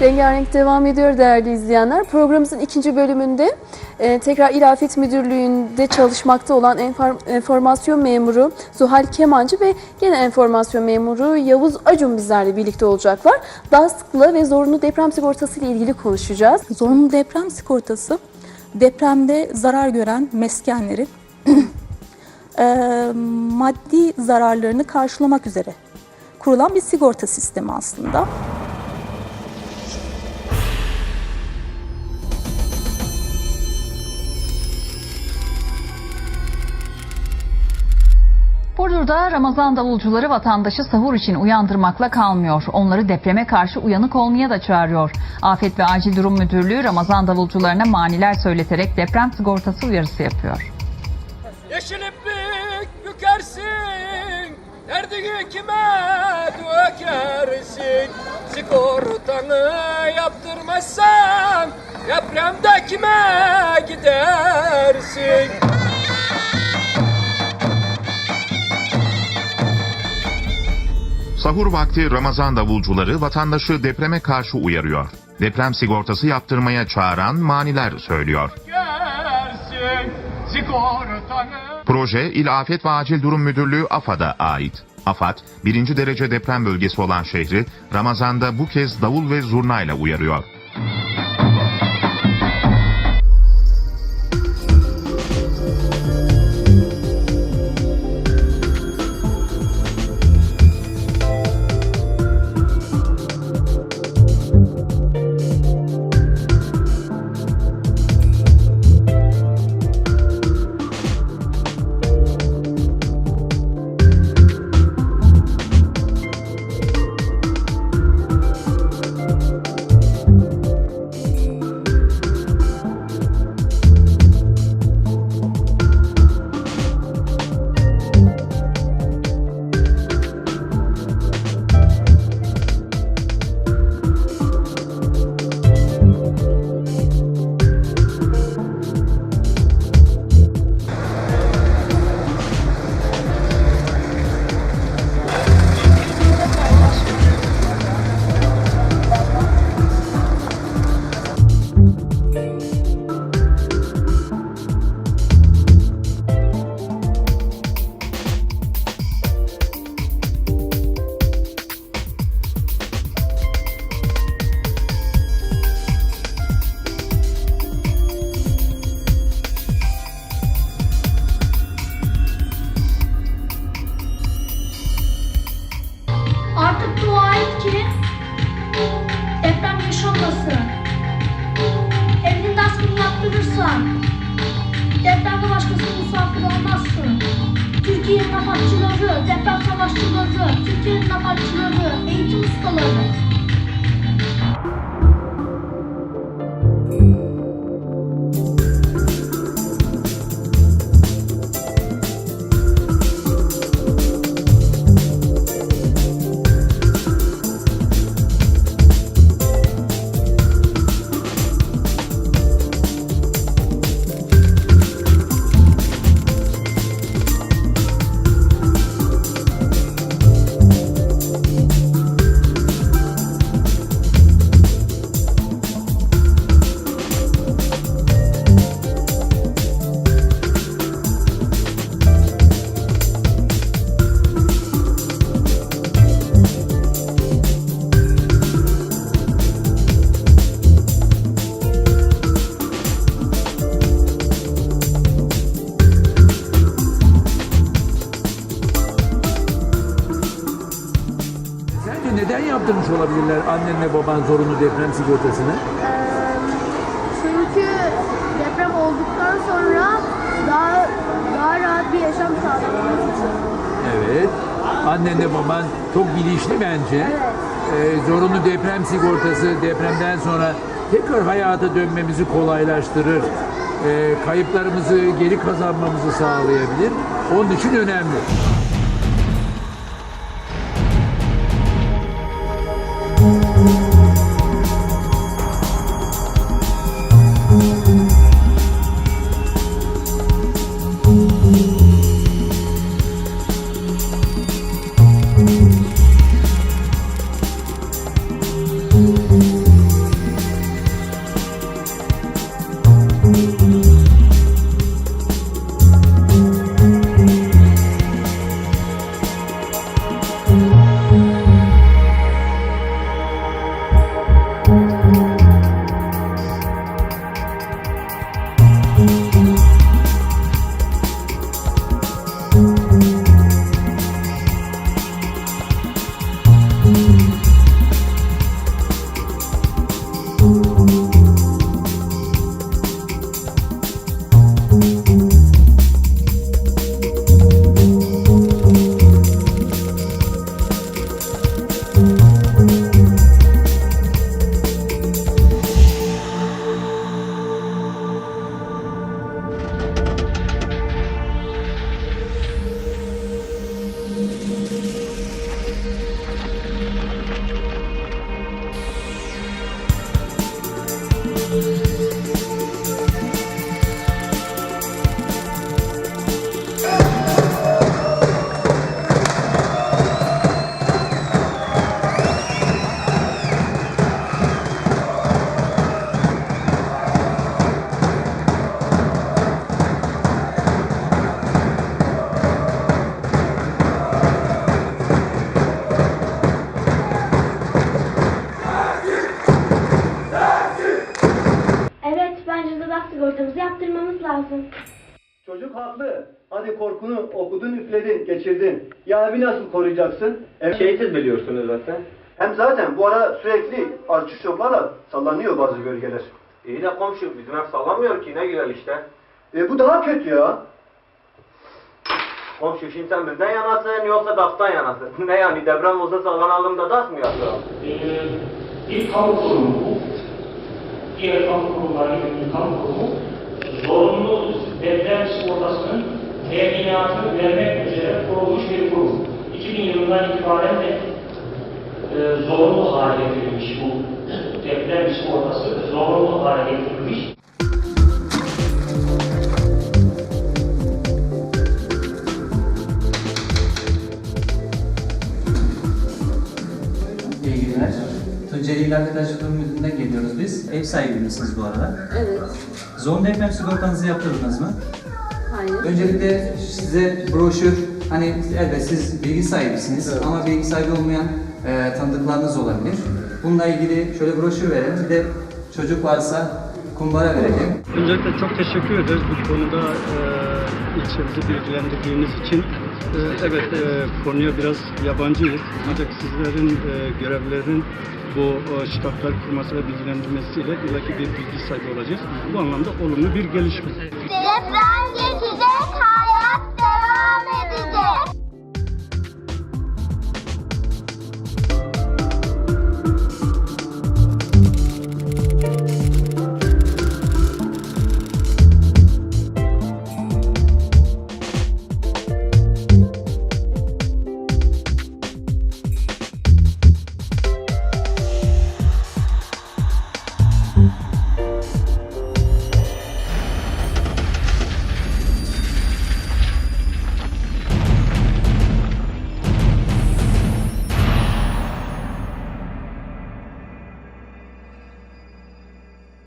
Rengarenk devam ediyor değerli izleyenler. Programımızın ikinci bölümünde e, tekrar İl Afet Müdürlüğü'nde çalışmakta olan enfor- enformasyon memuru Zuhal Kemancı ve gene enformasyon memuru Yavuz Acun bizlerle birlikte olacaklar. DASK'la ve zorunlu deprem sigortası ile ilgili konuşacağız. Zorunlu deprem sigortası depremde zarar gören meskenlerin eee, maddi zararlarını karşılamak üzere kurulan bir sigorta sistemi aslında. Burdur'da Ramazan davulcuları vatandaşı sahur için uyandırmakla kalmıyor. Onları depreme karşı uyanık olmaya da çağırıyor. Afet ve Acil Durum Müdürlüğü Ramazan davulcularına maniler söyleterek deprem sigortası uyarısı yapıyor. Yeşil iplik bükersin Derdini kime dökersin Sigortanı yaptırmazsan Depremde kime gidersin Sahur vakti Ramazan davulcuları vatandaşı depreme karşı uyarıyor. Deprem sigortası yaptırmaya çağıran maniler söylüyor. Proje İl Afet ve Acil Durum Müdürlüğü AFAD'a ait. AFAD, birinci derece deprem bölgesi olan şehri Ramazan'da bu kez davul ve zurnayla uyarıyor. Afatçıları, deprem savaşçıları, Türkiye'nin afatçıları, eğitim ustaları. Neden yaptırmış olabilirler annenle baban zorunlu deprem sigortasını? Çünkü deprem olduktan sonra daha daha rahat bir yaşam sağlamak için. Evet. Annenle baban çok bilinçli bence. Ee, zorunlu deprem sigortası depremden sonra tekrar hayata dönmemizi kolaylaştırır. Ee, kayıplarımızı geri kazanmamızı sağlayabilir. Onun için önemli. Lazım. Çocuk haklı. Hadi korkunu okudun, üfledin, geçirdin. Ya evi nasıl koruyacaksın? Ev... Şeyi siz biliyorsunuz zaten. Hem zaten bu ara sürekli artçı şoklarla sallanıyor bazı bölgeler. İyi de komşu bizim ev sallamıyor ki ne güzel işte. E bu daha kötü ya. Komşu şimdi sen bizden yanasın yoksa DAF'tan yanasın. ne yani deprem olsa sallanalım da DAF mı yaptıralım? bir kamu kurumu bu. Diğer kamu kurumları gibi kamu kurumu zorunlu deprem sigortasının teminatını vermek üzere kurulmuş bir kurum. 2000 yılından itibaren de e, zorunlu hale getirilmiş bu deprem sigortası zorunlu hale getirilmiş. İl Arkadaşlık Müdürlüğü'nden geliyoruz biz. Ev sahibi misiniz bu arada? Evet. Zorunlu deprem sigortanızı yaptırdınız mı? Hayır. Öncelikle size broşür, hani evet siz bilgi sahibisiniz ama bilgi sahibi olmayan e, tanıdıklarınız olabilir. Bununla ilgili şöyle broşür verelim. Bir de çocuk varsa kumbara verelim. Öncelikle çok teşekkür ederiz bu konuda e, ilçemizi bilgilendirdiğiniz için. E, evet e, konuya biraz yabancıyız ancak sizlerin e, görevlerin bu e, ştablar kurması ve bilgilendirmesiyle bir bilgi sahibi olacağız. Bu anlamda olumlu bir gelişme.